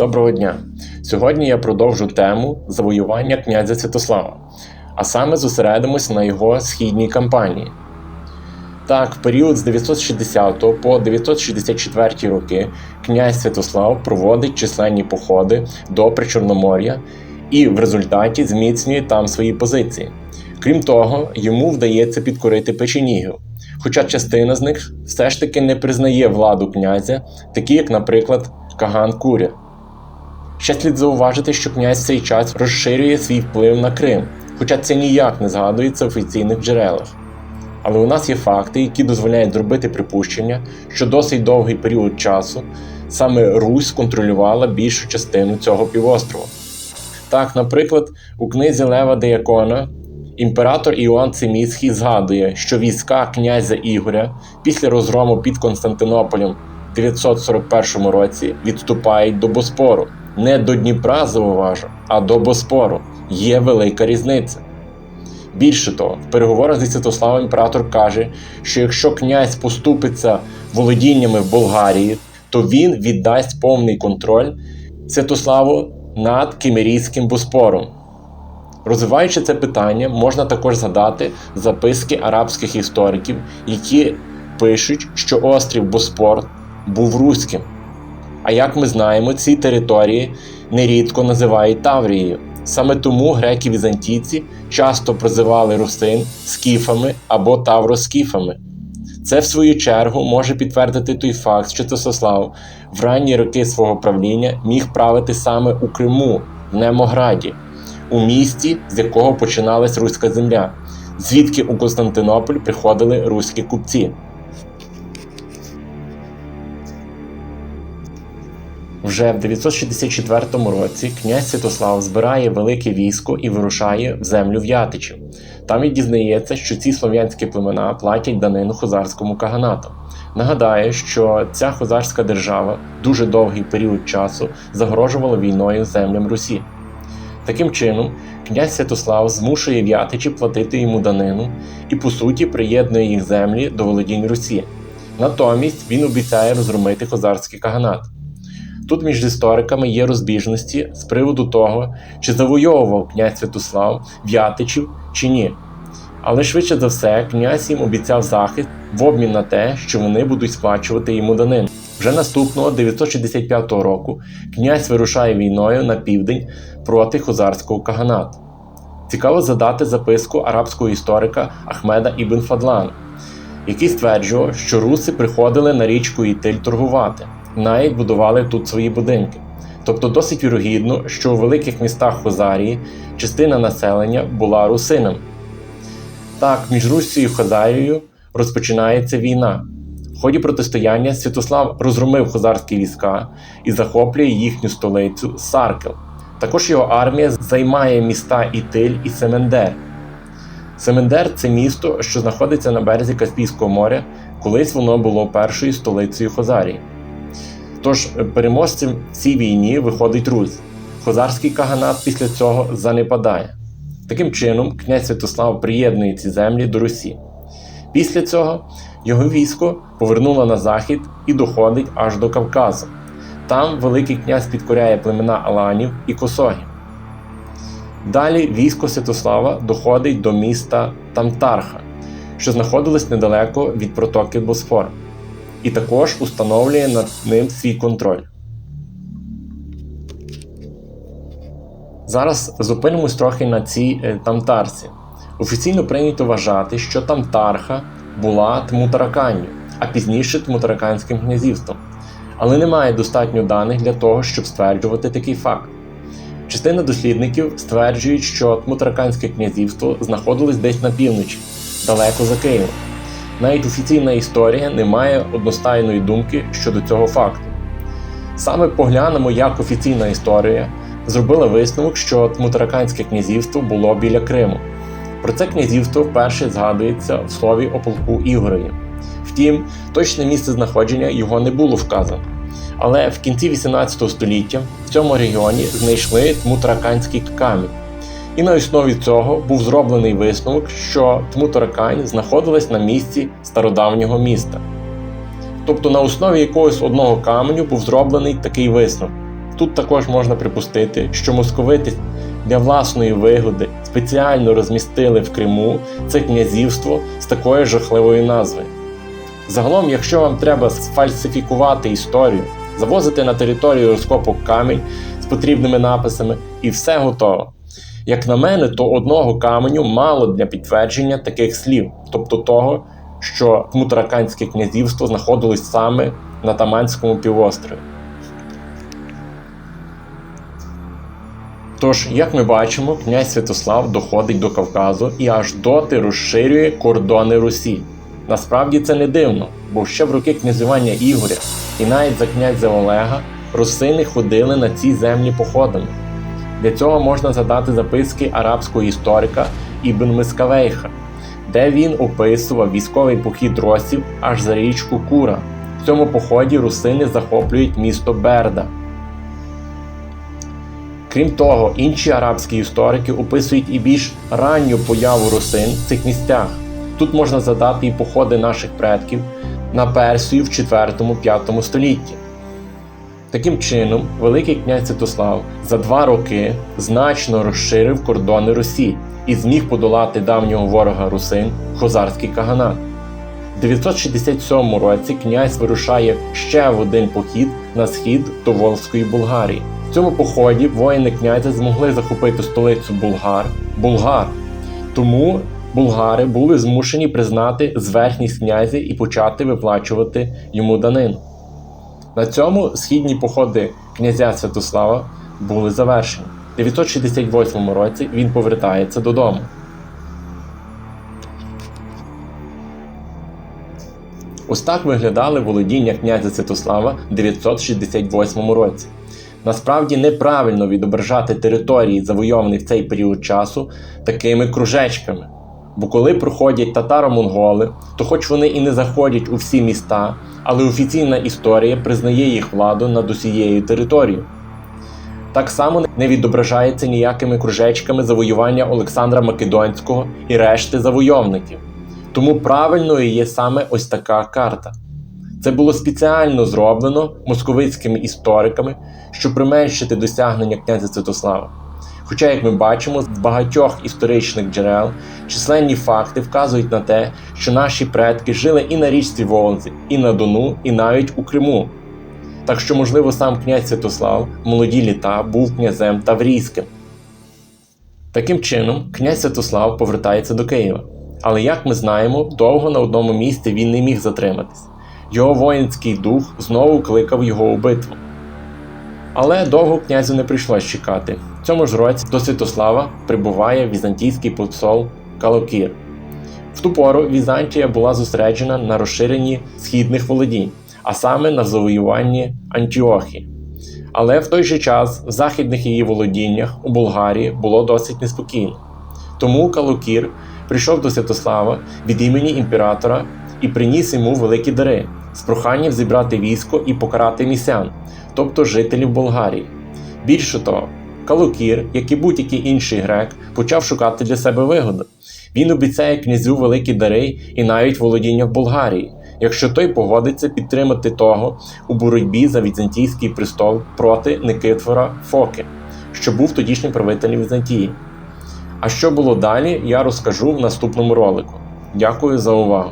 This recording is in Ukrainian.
Доброго дня! Сьогодні я продовжу тему завоювання князя Святослава, а саме зосередимось на його східній кампанії. Так, в період з 960 по 964 роки князь Святослав проводить численні походи до Причорномор'я і в результаті зміцнює там свої позиції. Крім того, йому вдається підкорити печенігів, хоча частина з них все ж таки не признає владу князя, такі як, наприклад, Каган Куря. Ще слід зауважити, що князь в цей час розширює свій вплив на Крим, хоча це ніяк не згадується в офіційних джерелах. Але у нас є факти, які дозволяють зробити припущення, що досить довгий період часу саме Русь контролювала більшу частину цього півострова. Так, наприклад, у книзі Лева Деякона імператор Іоанн Циміський згадує, що війська князя Ігоря після розгрому під Константинополем в 941 році відступають до Боспору. Не до Дніпра, зауважу, а до Боспору. Є велика різниця. Більше того, в переговорах зі Святославом імператор каже, що якщо князь поступиться володіннями в Болгарії, то він віддасть повний контроль Святославу над Кімерійським Боспором. Розвиваючи це питання, можна також згадати записки арабських істориків, які пишуть, що острів Боспор був руським. А як ми знаємо, ці території нерідко називають Таврією. Саме тому греки-візантійці часто прозивали русин скіфами або тавроскіфами. Це, в свою чергу, може підтвердити той факт, що Святослав в ранні роки свого правління міг правити саме у Криму, в Немограді, у місті, з якого починалась руська земля, звідки у Константинополь приходили руські купці. Вже в 964 році князь Святослав збирає велике військо і вирушає в землю В'ятичів. Там і дізнається, що ці слов'янські племена платять данину хозарському каганату. Нагадає, що ця хозарська держава дуже довгий період часу загрожувала війною землям Русі. Таким чином, князь Святослав змушує в'ятичі платити йому данину і, по суті, приєднує їх землі до володінь Русі. Натомість він обіцяє розгромити хозарський каганат. Тут між істориками є розбіжності з приводу того, чи завойовував князь Святослав В'ятичів чи ні. Але швидше за все, князь їм обіцяв захист в обмін на те, що вони будуть сплачувати йому данину. Вже наступного 965 року князь вирушає війною на південь проти хозарського каганату. Цікаво задати записку арабського історика Ахмеда Ібн Фадлана, який стверджував, що руси приходили на річку Ітиль торгувати навіть будували тут свої будинки. Тобто досить вірогідно, що у великих містах Хозарії частина населення була русинами. Так, між Руссією і Хозарією розпочинається війна. В ході протистояння Святослав розгромив хозарські війська і захоплює їхню столицю Саркел. Також його армія займає міста Ітиль і Семендер. Семендер це місто, що знаходиться на березі Каспійського моря, колись воно було першою столицею Хозарії. Тож переможцем в цій війні виходить Русь. Хозарський каганат після цього занепадає. Таким чином, князь Святослав приєднує ці землі до Русі. Після цього його військо повернуло на захід і доходить аж до Кавказу. Там Великий князь підкоряє племена Аланів і Косогів. Далі військо Святослава доходить до міста Тамтарха, що знаходилось недалеко від протоки Босфор і також установлює над ним свій контроль. Зараз зупинимось трохи на цій е, тамтарці. Офіційно прийнято вважати, що тамтарха була Тмутараканню, а пізніше Тмутараканським князівством. Але немає достатньо даних для того, щоб стверджувати такий факт. Частина дослідників стверджують, що Тмутараканське князівство знаходилось десь на півночі, далеко за Києвом. Навіть офіційна історія не має одностайної думки щодо цього факту. Саме поглянемо, як офіційна історія зробила висновок, що Тмутараканське князівство було біля Криму. Про це князівство вперше згадується в слові о полку Ігорові. Втім, точне місце знаходження його не було вказано. Але в кінці 18 століття в цьому регіоні знайшли Тмутараканський камінь. І на основі цього був зроблений висновок, що Тмутаракань знаходилась на місці стародавнього міста. Тобто на основі якогось одного каменю був зроблений такий висновок. Тут також можна припустити, що московити для власної вигоди спеціально розмістили в Криму це князівство з такою жахливою назвою. Загалом, якщо вам треба сфальсифікувати історію, завозити на територію розкопок камінь з потрібними написами, і все готово. Як на мене, то одного каменю мало для підтвердження таких слів, тобто того, що Мутраканське князівство знаходилось саме на Таманському півострові. Тож, як ми бачимо, князь Святослав доходить до Кавказу і аж доти розширює кордони Русі. Насправді це не дивно, бо ще в роки князювання Ігоря і навіть за князя Олега русини ходили на ці землі походами. Для цього можна задати записки арабського історика Ібн Мискавейха, де він описував військовий похід росів аж за річку Кура. В цьому поході русини захоплюють місто Берда. Крім того, інші арабські історики описують і більш ранню появу русин в цих місцях. Тут можна задати і походи наших предків на Персію в 4-5 столітті. Таким чином, Великий князь Святослав за два роки значно розширив кордони Русі і зміг подолати давнього ворога русин Хозарський Каганат. В 967 році князь вирушає ще в один похід на схід до Волзької Булгарії. В цьому поході воїни князя змогли захопити столицю Булгар Булгар. Тому булгари були змушені признати зверхність князя і почати виплачувати йому данину. На цьому східні походи князя Святослава були завершені. У 968 році він повертається додому. Ось так виглядали володіння князя Святослава в 968 році. Насправді неправильно відображати території, завойовані в цей період часу, такими кружечками. Бо коли проходять татаро-монголи, то хоч вони і не заходять у всі міста, але офіційна історія признає їх владу над усією територією. Так само не відображається ніякими кружечками завоювання Олександра Македонського і решти завойовників. Тому правильною є саме ось така карта. Це було спеціально зроблено московицькими істориками, щоб применшити досягнення князя Святослава. Хоча, як ми бачимо, з багатьох історичних джерел численні факти вказують на те, що наші предки жили і на річці Волзі, і на Дону, і навіть у Криму. Так що, можливо, сам князь Святослав молоді літа був князем Таврійським. Таким чином, князь Святослав повертається до Києва. Але, як ми знаємо, довго на одному місці він не міг затриматись. Його воїнський дух знову кликав його у битву. Але довго князю не прийшлось чекати. В цьому ж році до Святослава прибуває візантійський посол Калокір. В ту пору Візантія була зосереджена на розширенні східних володінь, а саме на завоюванні Антіохії. Але в той же час в західних її володіннях у Болгарії було досить неспокійно. Тому Калокір прийшов до Святослава від імені імператора і приніс йому великі дари з проханням зібрати військо і покарати місян, тобто жителів Болгарії. Більше того, Калокір, як і будь-який інший грек, почав шукати для себе вигоду. Він обіцяє князю великі дари і навіть володіння в Болгарії, якщо той погодиться підтримати того у боротьбі за візантійський престол проти Никифора Фоки, що був тодішнім правителем Візантії. А що було далі, я розкажу в наступному ролику. Дякую за увагу!